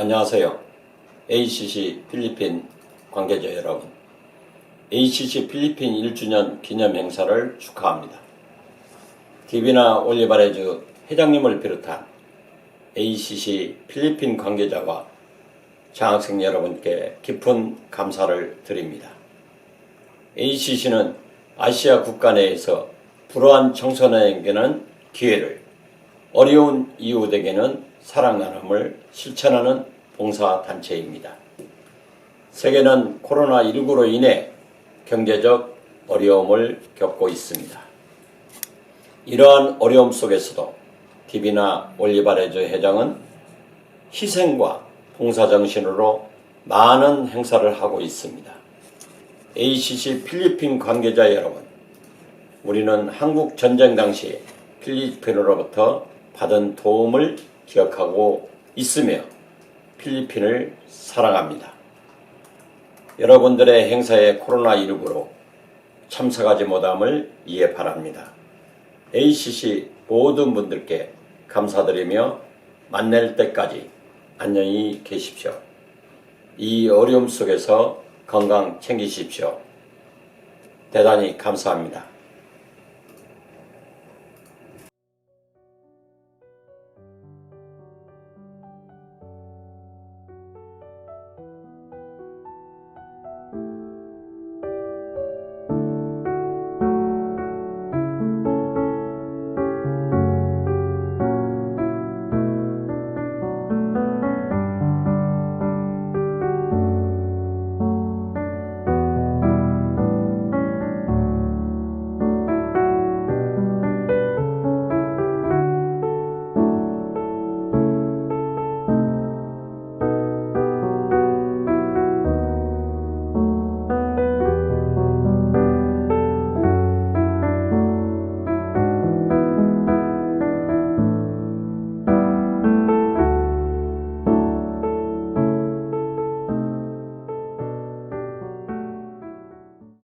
안녕하세요. ACC 필리핀 관계자 여러분. ACC 필리핀 1주년 기념 행사를 축하합니다. 디비나 올리바레즈 회장님을 비롯한 ACC 필리핀 관계자와 장학생 여러분께 깊은 감사를 드립니다. ACC는 아시아 국가 내에서 불우한 청소년에게는 기회를, 어려운 이웃에게는 사랑 나눔을 실천하는 봉사단체입니다. 세계는 코로나19로 인해 경제적 어려움을 겪고 있습니다. 이러한 어려움 속에서도 디비나 올리바레즈 회장은 희생과 봉사정신으로 많은 행사를 하고 있습니다. ACC 필리핀 관계자 여러분, 우리는 한국 전쟁 당시 필리핀으로부터 받은 도움을 기억하고 있으며 필리핀을 사랑합니다. 여러분들의 행사에 코로나19로 참석하지 못함을 이해 바랍니다. ACC 모든 분들께 감사드리며 만날 때까지 안녕히 계십시오. 이 어려움 속에서 건강 챙기십시오. 대단히 감사합니다.